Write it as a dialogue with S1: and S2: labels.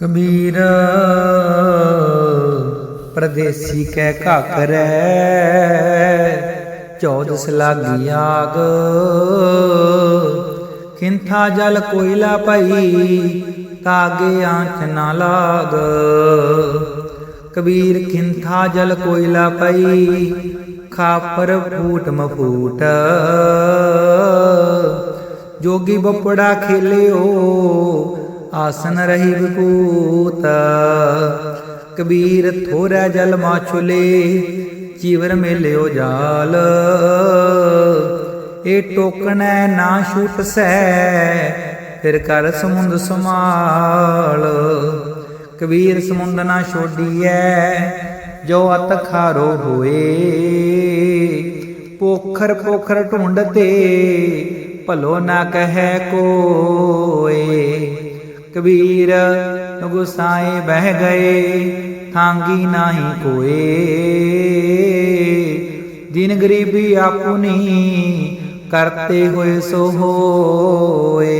S1: ਕਬੀਰ ਪਰਦੇਸੀ ਕਹਿ ਘਾਕਰੈ ਚੌਦਸ ਲਾਗੀ ਆਗ। ਕਿੰਥਾ ਜਲ ਕੋਇਲਾ ਪਈ ਤਾਗੇ ਆਂਚ ਨਾ ਲਾਗ। ਕਬੀਰ ਕਿੰਥਾ ਜਲ ਕੋਇਲਾ ਪਈ ਖਾਪਰ ਫੂਟ ਮਫੂਟ। ਜੋਗੀ ਬਪੜਾ ਖੇਲਿਓ ਆਸਨ ਰਹੀ ਵਿਕੂਤ ਕਬੀਰ ਥੋੜਾ ਜਲ ਮਾਛੁਲੇ ਚੀਵਰ ਮੇਲਿਓ ਜਾਲ। ਇਹ ਟੋਕਣੈ ਨਾ ਛੂਟ ਸੈ ਫਿਰ ਕਰ ਸਮੁੰਦ ਸਮਾਲ ਕਬੀਰ ਸਮੁੰਦ ਨਾ ਛੋਡੀਐ, ਜੋ ਅਤ ਖਾਰੋ ਹੋਏ। ਪੋਖਰ ਪੋਖਰ ਢੂੰਡਤੇ ਭਲੋ ਨਾ ਕਹੈ ਕੋਏ। ਕਬੀਰ ਗੁਸਾਏ ਬਹਿ ਗਏ ਥਾਂਗੀ ਨਾਹੀ ਕੋਏ। ਦਿਨ ਗਰੀਬੀ ਆਪੁਨੀ ਕਰਤੇ ਹੋਏ ਸੋ ਹੋਏ।